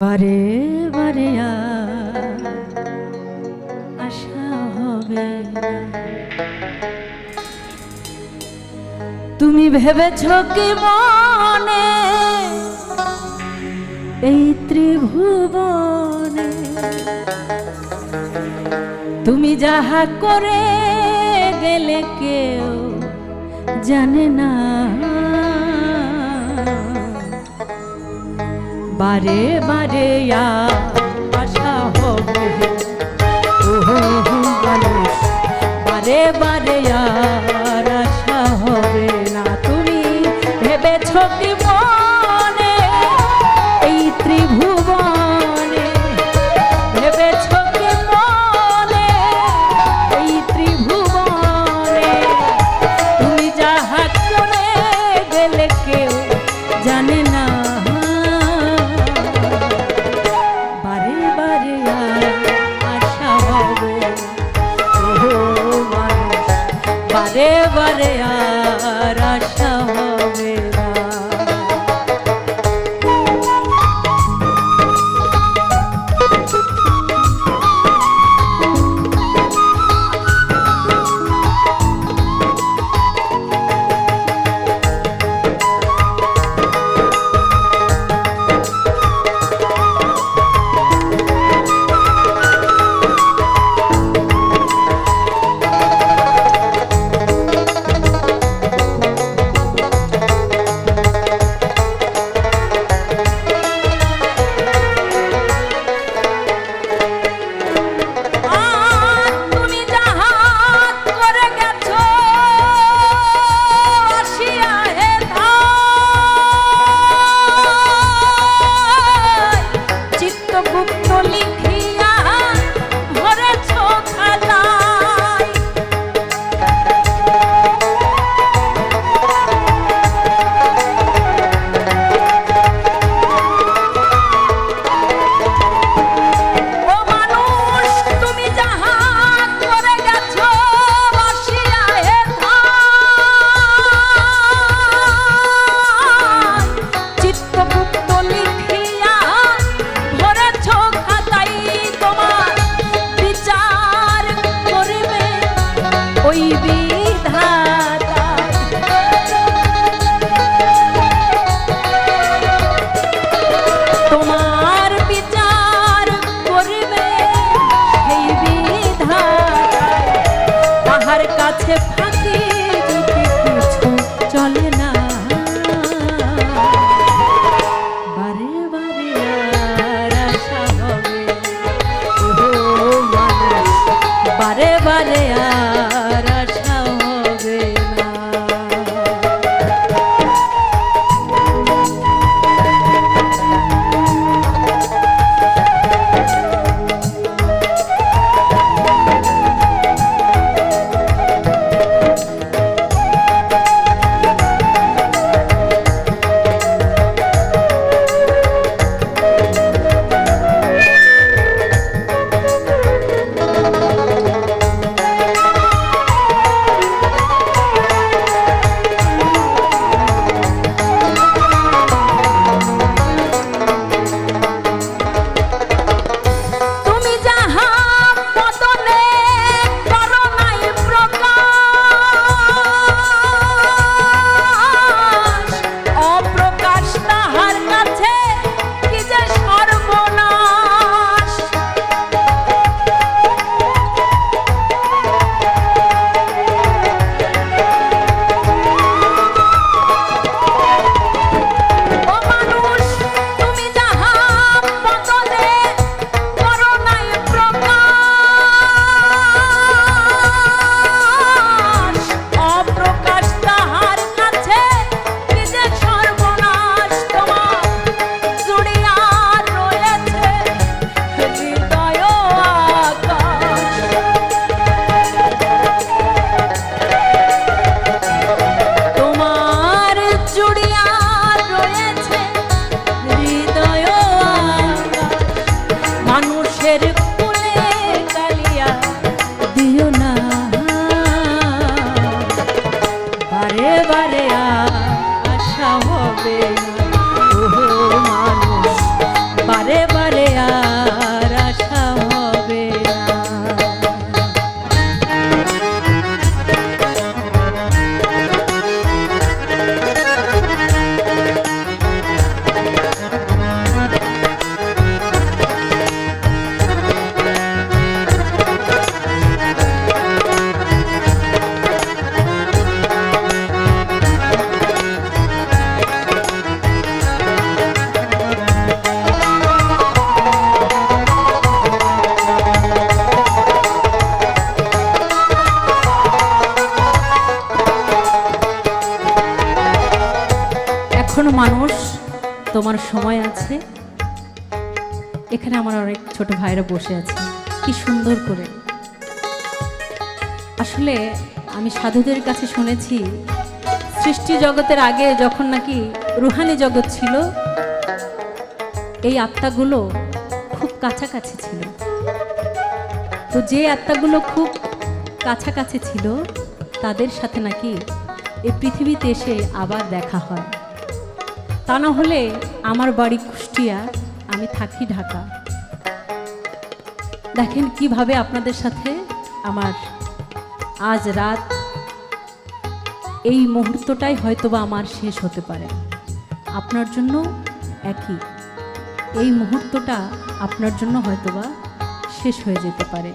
বারে বারে আশা হবে তুমি ভেবেছ কি মনে এই ত্রিভুবনে? তুমি যাহা করে গেলে কেউ জানে না। বারে বারে আশা হবে। মানুষ, বারে বারে আর আশা হবে না। তুমি ভেবেছ কি মা তোমার সময় আছে। এখানে আমার অনেক ছোট ভাইরা বসে আছে। কি সুন্দর করে। আসলে আমি সাধুদের কাছে শুনেছি, সৃষ্টি জগতের আগে যখন নাকি রুহানি জগৎ ছিল, এই আত্মাগুলো খুব কাছাকাছি ছিল। তো যে আত্মাগুলো খুব কাছাকাছি ছিল, তাদের সাথে নাকি এই পৃথিবীতে এসে আবার দেখা হয়। তা না হলে আমার বাড়ি কুষ্টিয়া, আমি থাকি ঢাকা। দেখেন কীভাবে আপনাদের সাথে আমার আজ রাত এই মুহূর্তটাই হয়তোবা আমার শেষ হতে পারে। আপনার জন্য একই। এই মুহূর্তটা আপনার জন্য হয়তোবা শেষ হয়ে যেতে পারে।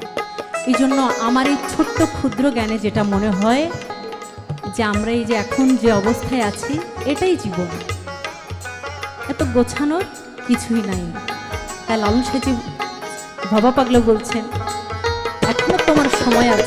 এই জন্য আমার এই ছোট্ট ক্ষুদ্র জ্ঞানে যেটা মনে হয় যে আমরা এই যে এখন যে অবস্থায় আছি, এটাই জীবন। এত গোছানোর কিছুই নাই। তাই লালন সেজি ভবা পাগলো বলছেন এখনও তোমার সময় আছে।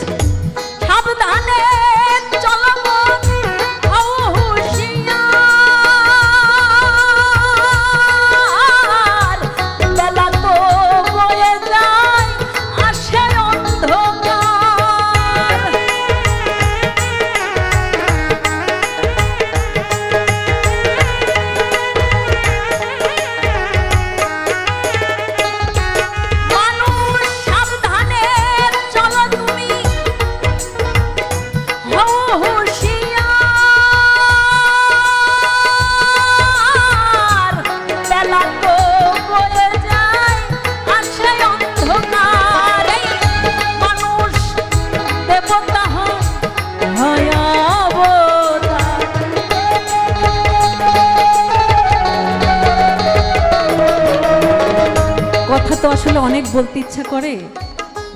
আসলে অনেক বলতে ইচ্ছা করে।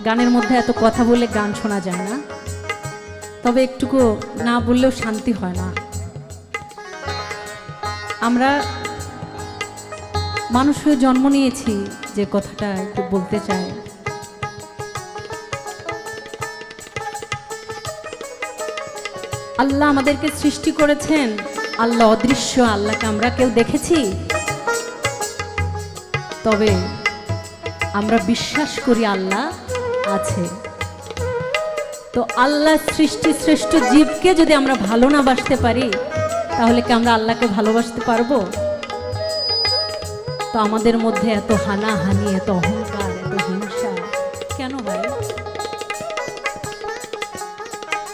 গানের মধ্যে এত কথা বলে গান শোনা যায় না। তবে একটুকু না বললেও শান্তি হয় না। আমরা মানুষ হয়ে জন্ম নিয়েছি যে কথাটা একটু বলতে চাই। আল্লাহ আমাদেরকে সৃষ্টি করেছেন। আল্লাহ অদৃশ্য, আল্লাহকে আমরা কেউ দেখেছি। তবে আমরা বিশ্বাস করি আল্লাহ আছে। তো আল্লাহ সৃষ্টি শ্রেষ্ঠ জীবকে যদি আমরা ভালো না বাসতে পারি, তাহলে কি আমরা আল্লাহকে ভালোবাসতে পারব? তো আমাদের মধ্যে এত হানাহানি, এত অহংকার, এত হিংসা, কেন ভাই?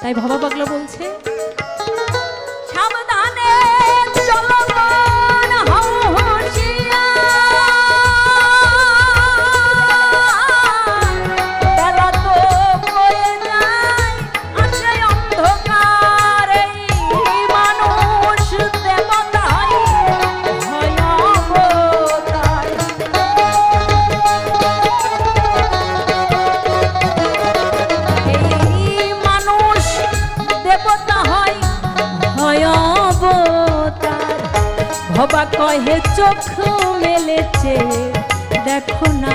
তাই ভাবা পাগলা বলছে কহে চোখ মেলেছে দেখো না।